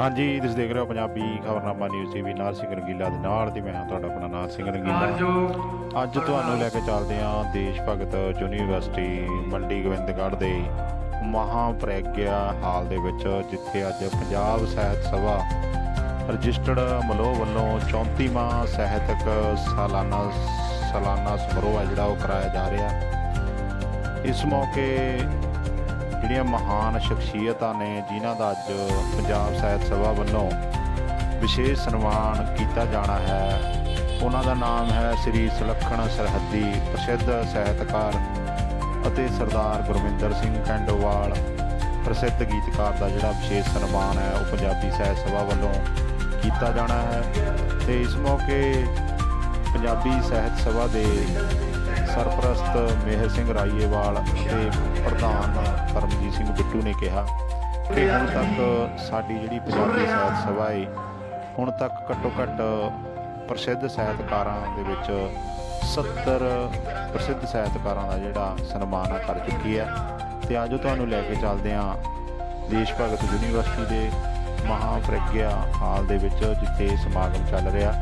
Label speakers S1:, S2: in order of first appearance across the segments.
S1: ਹਾਂਜੀ ਤੁਸੀਂ ਦੇਖ ਰਹੇ ਹੋ ਪੰਜਾਬੀ ਖਬਰਨਾਮਾ ਨਿਊਜ਼ ਟੀਵੀ ਨਾਲ ਸਿੰਘ ਰੰਗੀਲਾ ਦੇ ਨਾਲ ਤੇ ਮੈਂ ਹਾਂ ਤੁਹਾਡਾ ਆਪਣਾ ਨਾਲ ਸਿੰਘ ਰੰਗੀਲਾ। ਅੱਜ ਤੁਹਾਨੂੰ ਲੈ ਕੇ ਚੱਲਦੇ ਹਾਂ ਦੇਸ਼ ਭਗਤ ਯੂਨੀਵਰਸਿਟੀ ਮੰਡੀ ਗੋਬਿੰਦਗੜ੍ਹ ਦੇ ਮਹਾ ਪ੍ਰੈਗਿਆ ਹਾਲ ਦੇ ਵਿੱਚ ਜਿੱਥੇ ਅੱਜ ਪੰਜਾਬ ਸਾਹਿਤ ਸਭਾ ਰਜਿਸਟਰਡ ਮਲੋਹ ਵੱਲੋਂ 34ਵਾਂ ਸਾਹਿਤਕ ਸਾਲਾਨਾ ਸਾਲਾਨਾ ਸਮਾਰੋਹ ਜਿਹੜਾ ਉਹ ਕਰਾਇਆ ਜਾ ਰਿਹਾ। ਇਸ ਮੌਕੇ ਜਿਹੜੀਆਂ ਮਹਾਨ ਸ਼ਖਸੀਅਤਾਂ ਨੇ, ਜਿਨ੍ਹਾਂ ਦਾ ਅੱਜ ਪੰਜਾਬ ਸਾਹਿਤ ਸਭਾ ਵੱਲੋਂ ਵਿਸ਼ੇਸ਼ ਸਨਮਾਨ ਕੀਤਾ ਜਾਣਾ ਹੈ, ਉਹਨਾਂ ਦਾ ਨਾਮ ਹੈ ਸ੍ਰੀ ਸੁਲੱਖਣ ਸਰਹੱਦੀ ਪ੍ਰਸਿੱਧ ਸਾਹਿਤਕਾਰ ਅਤੇ ਸਰਦਾਰ ਗੁਰਵਿੰਦਰ ਸਿੰਘ ਕੰਡੋਵਾਲ ਪ੍ਰਸਿੱਧ ਗੀਤਕਾਰ ਦਾ ਜਿਹੜਾ ਵਿਸ਼ੇਸ਼ ਸਨਮਾਨ ਹੈ, ਉਹ ਪੰਜਾਬੀ ਸਾਹਿਤ ਸਭਾ ਵੱਲੋਂ ਕੀਤਾ ਜਾਣਾ ਹੈ। ਤੇ ਇਸ ਮੌਕੇ ਪੰਜਾਬੀ ਸਾਹਿਤ ਸਭਾ ਦੇ ਸਰਪ੍ਰਸਤ ਮੇਹਰ ਸਿੰਘ ਰਾਈਏਵਾਲ ਅਤੇ ਪ੍ਰਧਾਨ ਪਰਮਜੀਤ ਸਿੰਘ ਬਿੱਟੂ ਨੇ ਕਿਹਾ ਕਿ ਹੁਣ ਤੱਕ ਸਾਡੀ ਜਿਹੜੀ ਪੰਜਾਬੀ ਸਾਹਿਤ ਸਭਾ ਹੈ ਹੁਣ ਤੱਕ ਘੱਟੋ ਘੱਟ ਪ੍ਰਸਿੱਧ ਸਾਹਿਤਕਾਰਾਂ ਦੇ ਵਿੱਚ 70 ਪ੍ਰਸਿੱਧ ਸਾਹਿਤਕਾਰਾਂ ਦਾ ਜਿਹੜਾ ਸਨਮਾਨ ਆ ਕਰ ਚੁੱਕੀ ਹੈ। ਤੇ ਅੱਜ ਤੁਹਾਨੂੰ ਲੈ ਕੇ ਚੱਲਦੇ ਹਾਂ ਦੇਸ਼ ਭਗਤ ਯੂਨੀਵਰਸਿਟੀ ਦੇ ਮਹਾਪ੍ਰਗਿਆ ਹਾਲ ਦੇ ਵਿੱਚ ਜਿੱਥੇ ਸਮਾਗਮ ਚੱਲ ਰਿਹਾ।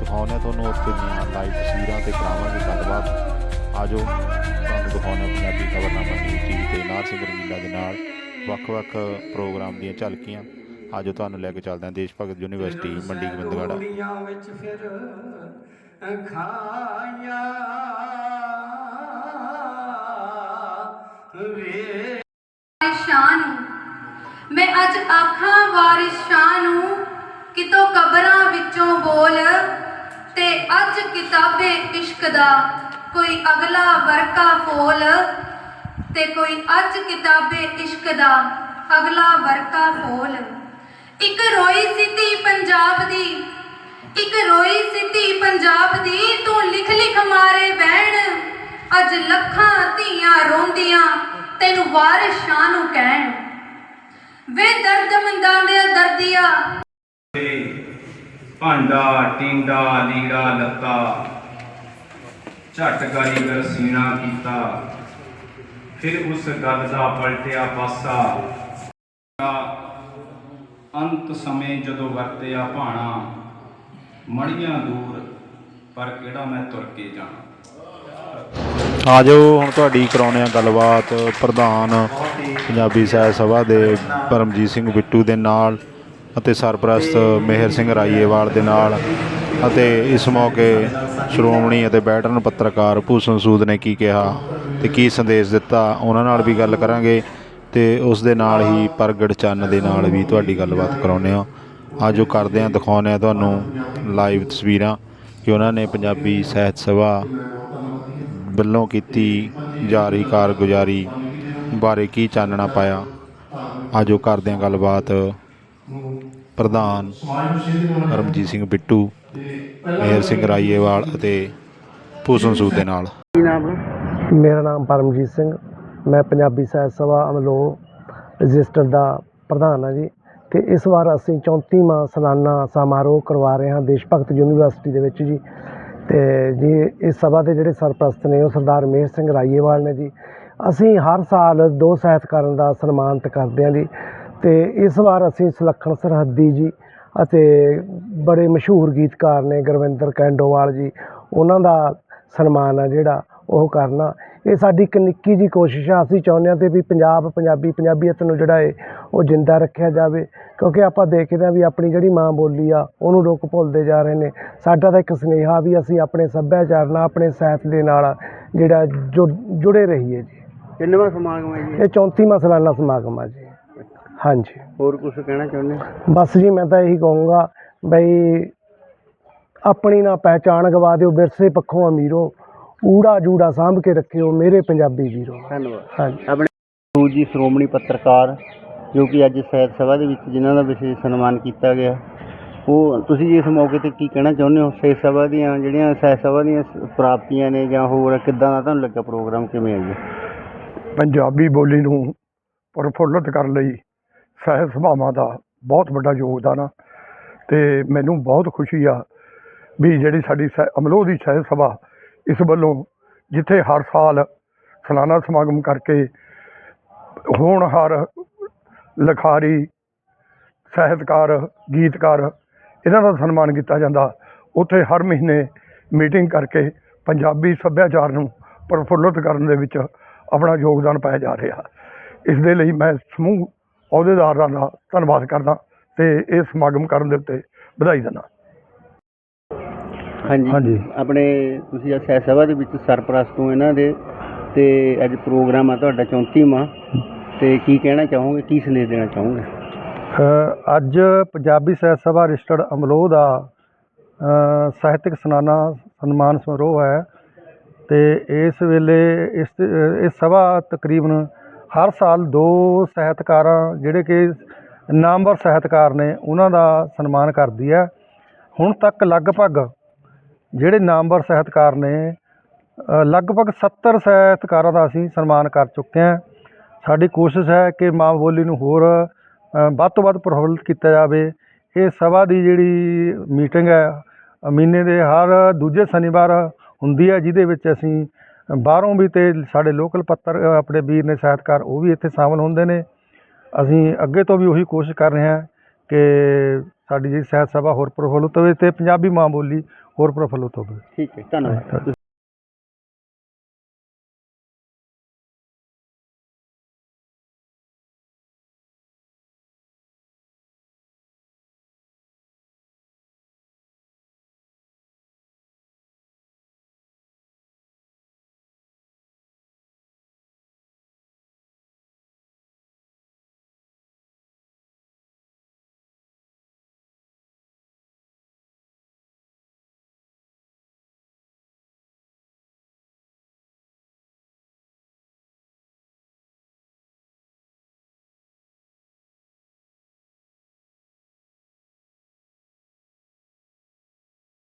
S1: ਦਿਖਾਉਂਦੇ ਹਾਂ ਤੁਹਾਨੂੰ ਉੱਥੇ ਦੀਆਂ ਲਾਈਵ ਤਸਵੀਰਾਂ ਤੇ ਕਰਾਵਾਂਗੇ ਗੱਲਬਾਤ। ਆਜੋ। ਤੁਹਾਨੂੰ ਦਿਖਾਉਂਦੇ ਪੰਜਾਬੀ ਖਬਰਨਾਮਾ ਨਿਊਜ਼ ਟੀਵੀ ਤੇ ਨਾਰ ਸਿੰਘ ਰੰਗੀਲਾ ਦੇ ਨਾਲ ਵੱਖ-ਵੱਖ ਪ੍ਰੋਗਰਾਮ ਦੀਆਂ ਝਲਕੀਆਂ। ਆਜੋ ਤੁਹਾਨੂੰ ਲੈ ਕੇ ਚੱਲਦੇ ਹਾਂ ਦੇਸ਼ ਭਗਤ ਯੂਨੀਵਰਸਿਟੀ, ਮੰਡੀ ਗੋਬਿੰਦਗੜ੍ਹ।
S2: ਵਿੱਚ ਫਿਰ ਖਾਇਆ ਵੇ
S3: ਸ਼ਾਹ ਮੈਂ ਅੱਜ ਆਖਾਂ, ਵਾਰਿਸ ਨੂੰ, ਕਿਤੋਂ ਕਬਰਾਂ ਵਿੱਚੋਂ ਬੋਲ ਤੇ ਅੱਜ ਕਿਤਾਬੇ ਇਸ਼ਕ ਦਾ ਕੋਈ ਅਗਲਾ ਵਰਕਾ ਫੋਲ ਤੇ ਕੋਈ ਅੱਜ ਕਿਤਾਬੇ ਇਸ਼ਕ ਦਾ ਅਗਲਾ ਵਰਕਾ ਫੋਲ। ਇੱਕ ਰੋਈ ਸਿੱਧੀ ਪੰਜਾਬ ਦੀ, ਇੱਕ ਰੋਈ ਸਿੱਧੀ ਪੰਜਾਬ ਦੀ, ਤੂੰ ਲਿਖ ਲਿਖ ਮਾਰੇ ਬਹਿਣ ਅੱਜ ਲੱਖਾਂ ਧੀਆਂ ਰੋਂਦੀਆਂ, ਤੈਨੂੰ ਵਾਰਿਸ ਸ਼ਾਹ ਨੂੰ ਕਹਿਣ। ਵੇ ਦਰਦਮੰਦਾਂ ਦੇ ਦਰਦੀਆ।
S4: ਭਾਂਡਾ, ਟਿੰਡਾ, ਲੀੜਾ, ਲੱਤਾ ਝਟ ਕਾਰੀਗਰ ਸੀਣਾ ਕੀਤਾ। ਫਿਰ ਉਸ ਗੱਲ ਦਾ ਪਲਟਿਆ ਪਾਸਾ। ਅੰਤ ਸਮੇਂ ਜਦੋਂ ਵਰਤਿਆ ਭਾਣਾ ਮੜੀਆਂ ਦੂਰ, ਪਰ ਕਿਹੜਾ ਮੈਂ ਤੁਰ ਕੇ ਜਾਣਾ?
S1: ਆਜੋ ਹੁਣ ਤੁਹਾਡੀ ਕਰਾਉਣੇ ਆ ਗੱਲਬਾਤ ਪ੍ਰਧਾਨ ਪੰਜਾਬੀ ਸਾਹਿਤ ਸਭਾ ਦੇ ਪਰਮਜੀਤ ਸਿੰਘ ਬਿੱਟੂ ਦੇ ਨਾਲ ਅਤੇ ਸਰਪ੍ਰਸਤ ਮੇਹਰ ਸਿੰਘ ਰਾਈਏਵਾਲ ਦੇ ਨਾਲ। ਅਤੇ ਇਸ ਮੌਕੇ ਸ਼੍ਰੋਮਣੀ ਅਤੇ ਬੈਟਰਨ ਪੱਤਰਕਾਰ ਭੂਸ਼ਣ ਸੂਦ ਨੇ ਕੀ ਕਿਹਾ ਤੇ ਕੀ ਸੰਦੇਸ਼ ਦਿੱਤਾ, ਉਹਨਾਂ ਨਾਲ ਵੀ ਗੱਲ ਕਰਾਂਗੇ ਤੇ ਉਸ ਦੇ ਨਾਲ ਹੀ ਪ੍ਰਗਟ ਚੰਨ ਦੇ ਨਾਲ ਵੀ ਤੁਹਾਡੀ ਗੱਲਬਾਤ ਕਰਾਉਨੇ ਆ ਆਜੋ ਕਰਦੇ ਆ ਦਿਖਾਉਂਦੇ ਆ ਤੁਹਾਨੂੰ ਲਾਈਵ ਤਸਵੀਰਾਂ ਕਿ ਉਹਨਾਂ ਨੇ ਪੰਜਾਬੀ ਸਾਹਿਤ ਸਭਾ ਵੱਲੋਂ ਕੀਤੀ ਜਾ ਰਹੀ ਕਾਰਗੁਜ਼ਾਰੀ ਬਾਰੇ ਕੀ ਚਾਨਣਾ ਪਾਇਆ। ਆਜੋ ਕਰਦੇ ਹਾਂ ਗੱਲਬਾਤ। ਪ੍ਰਧਾਨ ਰਮਜੀਤ ਸਿੰਘ ਬਿੱਟੂ ਮੇਹਰ ਸਿੰਘ ਰਾਈਏਵਾਲ ਅਤੇ ਭੂਸ਼ਣ ਸੂਦ ਦੇ ਨਾਲ।
S5: ਮੇਰਾ ਨਾਮ ਪਰਮਜੀਤ ਸਿੰਘ। ਮੈਂ ਪੰਜਾਬੀ ਸਾਹਿਤ ਸਭਾ ਅਮਲੋ ਰਜਿਸਟਰ ਦਾ ਪ੍ਰਧਾਨ ਹਾਂ ਜੀ ਤੇ ਇਸ ਵਾਰ ਅਸੀਂ 34ਵਾਂ ਸਾਲਾਨਾ ਸਮਾਰੋਹ ਕਰਵਾ ਰਹੇ ਹਾਂ ਦੇਸ਼ ਭਗਤ ਯੂਨੀਵਰਸਿਟੀ ਦੇ ਵਿੱਚ ਜੀ। ਤੇ ਜੀ ਇਸ ਸਭਾ ਦੇ ਜਿਹੜੇ ਸਰਪ੍ਰਸਤ ਨੇ ਉਹ ਸਰਦਾਰ ਮੇਹਰ ਸਿੰਘ ਰਾਈਏਵਾਲ ਨੇ ਜੀ। ਅਸੀਂ ਹਰ ਸਾਲ ਦੋ ਸਾਹਿਤਕਾਰਾਂ ਦਾ ਸਨਮਾਨਿਤ ਕਰਦੇ ਹਾਂ ਜੀ। ਤੇ ਇਸ ਵਾਰ ਅਸੀਂ ਸੁਲੱਖਣ ਸਰਹੱਦੀ ਜੀ ਅਤੇ ਬੜੇ ਮਸ਼ਹੂਰ ਗੀਤਕਾਰ ਨੇ ਗੁਰਵਿੰਦਰ ਕੈਂਡੋਵਾਲ ਜੀ ਉਹਨਾਂ ਦਾ ਸਨਮਾਨ ਆ ਜਿਹੜਾ ਉਹ ਕਰਨਾ। ਇਹ ਸਾਡੀ ਇੱਕ ਨਿੱਕੀ ਜੀ ਕੋਸ਼ਿਸ਼ ਆ ਅਸੀਂ ਚਾਹੁੰਦੇ ਹਾਂ ਤੇ ਵੀ ਪੰਜਾਬ ਪੰਜਾਬੀ ਪੰਜਾਬੀਅਤ ਨੂੰ ਜਿਹੜਾ ਹੈ ਉਹ ਜਿੰਦਾ ਰੱਖਿਆ ਜਾਵੇ। ਕਿਉਂਕਿ ਆਪਾਂ ਦੇਖਦੇ ਹਾਂ ਵੀ ਆਪਣੀ ਜਿਹੜੀ ਮਾਂ ਬੋਲੀ ਆ ਉਹਨੂੰ ਲੋਕ ਭੁੱਲਦੇ ਜਾ ਰਹੇ ਨੇ। ਸਾਡਾ ਤਾਂ ਇੱਕ ਸੁਨੇਹਾ ਵੀ ਅਸੀਂ ਆਪਣੇ ਸੱਭਿਆਚਾਰ ਨਾਲ ਆਪਣੇ ਸਾਹਿਤ ਦੇ ਨਾਲ ਜਿਹੜਾ ਜੁੜ- ਜੁੜੇ ਰਹੀਏ ਜੀ।
S6: ਕਿੰਨਵਾਂ ਸਮਾਗਮ ਹੈ ਜੀ?
S5: ਇਹ 34ਵਾਂ ਸਾਲਾਨਾ ਸਮਾਗਮ ਆ ਜੀ। ਹਾਂਜੀ।
S6: ਹੋਰ ਕੁਝ ਕਹਿਣਾ ਚਾਹੁੰਦੇ ਹੋ?
S5: ਬਸ ਜੀ ਮੈਂ ਤਾਂ ਇਹੀ ਕਹੂੰਗਾ ਬਈ ਆਪਣੀ ਨਾ ਪਹਿਚਾਣ ਗਵਾ ਦਿਓ ਵਿਰਸੇ ਪੱਖੋਂ ਅਮੀਰੋ ਊੜਾ ਜੂੜਾ ਸਾਂਭ ਕੇ ਰੱਖਿਓ ਮੇਰੇ ਪੰਜਾਬੀ ਵੀਰੋ।
S6: ਧੰਨਵਾਦ।
S5: ਹਾਂਜੀ।
S6: ਆਪਣੇ ਗੁਰੂ ਜੀ ਸ਼੍ਰੋਮਣੀ ਪੱਤਰਕਾਰ ਜੋ ਕਿ ਅੱਜ ਸਾਹਿਤ ਸਭਾ ਦੇ ਵਿੱਚ ਜਿਨ੍ਹਾਂ ਦਾ ਵਿਸ਼ੇਸ਼ ਸਨਮਾਨ ਕੀਤਾ ਗਿਆ ਉਹ ਤੁਸੀਂ ਇਸ ਮੌਕੇ ਤੇ ਕੀ ਕਹਿਣਾ ਚਾਹੁੰਦੇ ਹੋ? ਸਾਹਿਤ ਸਭਾ ਦੀਆਂ ਜਿਹੜੀਆਂ ਸਾਹਿਤ ਸਭਾ ਦੀਆਂ ਸ- ਪ੍ਰਾਪਤੀਆਂ ਨੇ ਜਾਂ ਹੋਰ ਕਿੱਦਾਂ ਦਾ ਤੁਹਾਨੂੰ ਲੱਗਾ ਪ੍ਰੋਗਰਾਮ? ਕਿਵੇਂ ਹੈ ਜੀ?
S7: ਪੰਜਾਬੀ ਬੋਲੀ ਨੂੰ ਪ੍ਰਫੁੱਲਤ ਕਰਨ ਲਈ ਸਾਹਿਤ ਸਭਾਵਾਂ ਦਾ ਬਹੁਤ ਵੱਡਾ ਯੋਗਦਾਨ ਆ ਤੇ ਮੈਨੂੰ ਬਹੁਤ ਖੁਸ਼ੀ ਆ ਵੀ ਜਿਹੜੀ ਸਾਡੀ ਸਹਿ- ਅਮਲੋਹ ਦੀ ਸਾਹਿਤ ਸਭਾ ਇਸ ਵੱਲੋਂ ਜਿੱਥੇ ਹਰ ਸਾਲ ਸਾਲਾਨਾ ਸਮਾਗਮ ਕਰਕੇ ਹੋਣਹਾਰ ਲਖਾਰੀ, ਸਾਹਿਤਕਾਰ, ਗੀਤਕਾਰ ਇਹਨਾਂ ਦਾ ਸਨਮਾਨ ਕੀਤਾ ਜਾਂਦਾ। ਉੱਥੇ ਹਰ ਮਹੀਨੇ ਮੀਟਿੰਗ ਕਰਕੇ ਪੰਜਾਬੀ ਸੱਭਿਆਚਾਰ ਨੂੰ ਪ੍ਰਫੁੱਲਤ ਕਰਨ ਦੇ ਵਿੱਚ ਆਪਣਾ ਯੋਗਦਾਨ ਪਾਇਆ ਜਾ ਰਿਹਾ। ਇਸ ਦੇ ਲਈ ਮੈਂ ਸਮੂਹ ਅਹੁਦੇਦਾਰਾਂ ਦਾ ਧੰਨਵਾਦ ਕਰਦਾ ਤੇ ਇਹ ਸਮਾਗਮ ਕਰਨ ਦੇ ਉੱਤੇ ਵਧਾਈ ਦਿੰਦਾ।
S6: ਹਾਂਜੀ।
S7: ਹਾਂਜੀ।
S6: ਆਪਣੇ ਤੁਸੀਂ ਅੱਜ ਸਹਿਤ ਸਭਾ ਦੇ ਵਿੱਚ ਸਰਪ੍ਰਸਤ ਹੋ ਇਹਨਾਂ ਦੇ ਤੇ ਅੱਜ ਪ੍ਰੋਗਰਾਮ ਆ ਤੁਹਾਡਾ 34ਵਾਂ ਤੇ ਕੀ ਕਹਿਣਾ ਚਾਹੋਗੇ ਕੀ ਸੰਦੇਸ਼ ਦੇਣਾ ਚਾਹੋਗੇ?
S8: ਅ, ਅੱਜ ਪੰਜਾਬੀ ਸਾਹਿਤ ਸਭਾ ਰਜਿਸਟਰਡ ਅਮਲੋਹ ਦਾ ਅ, ਸਾਹਿਤਕ ਸਨਾਨਾ ਸਨਮਾਨ ਸਮਾਰੋਹ ਹੈ ਤੇ ਇਸ ਵੇਲੇ ਇਸ ਅ, ਇਸ ਸਭਾ ਤਕਰੀਬਨ ਹਰ ਸਾਲ ਦੋ ਸਾਹਿਤਕਾਰਾਂ ਜਿਹੜੇ ਕਿ ਨਾਮਵਰ ਸਾਹਿਤਕਾਰ ਨੇ, ਉਹਨਾਂ ਦਾ ਸਨਮਾਨ ਕਰਦੀ ਹੈ। ਹੁਣ ਤੱਕ ਲਗਭਗ ਜਿਹੜੇ ਨਾਮਵਰ ਸਾਹਿਤਕਾਰ ਨੇ ਲਗਭਗ 70 ਸਾਹਿਤਕਾਰਾਂ ਦਾ ਅਸੀਂ ਸਨਮਾਨ ਕਰ ਚੁੱਕੇ ਹਾਂ। ਸਾਡੀ ਕੋਸ਼ਿਸ਼ ਹੈ ਕਿ ਮਾਂ ਬੋਲੀ ਨੂੰ ਹੋਰ ਵੱਧ ਤੋਂ ਵੱਧ ਪ੍ਰਫੁੱਲਿਤ ਕੀਤਾ ਜਾਵੇ। ਇਹ ਸਭਾ ਦੀ ਜਿਹੜੀ ਮੀਟਿੰਗ ਹੈ, ਮਹੀਨੇ ਦੇ ਹਰ ਦੂਜੇ ਸ਼ਨੀਵਾਰ ਹੁੰਦੀ ਹੈ, ਜਿਹਦੇ ਵਿੱਚ ਅਸੀਂ ਬਾਹਰੋਂ ਵੀ ਤੇ ਸਾਡੇ ਲੋਕਲ ਪੱਤਰ ਆਪਣੇ ਵੀਰ ਨੇ ਸਾਹਿਤਕਾਰ ਉਹ ਵੀ ਇੱਥੇ ਸ਼ਾਮਲ ਹੁੰਦੇ ਨੇ। ਅਸੀਂ ਅੱਗੇ ਤੋਂ ਵੀ ਉਹੀ ਕੋਸ਼ਿਸ਼ ਕਰ ਰਹੇ ਹਾਂ ਕਿ ਸਾਡੀ ਜਿਹੜੀ ਸਾਹਿਤ ਸਭਾ ਹੋਰ ਪ੍ਰਫੁੱਲਿਤ ਹੋਵੇ ਤੇ ਪੰਜਾਬੀ ਮਾਂ ਬੋਲੀ ਹੋਰ ਪ੍ਰਫੁੱਲਿਤ ਹੋਵੇ।
S6: ਠੀਕ ਹੈ ਧੰਨਵਾਦ।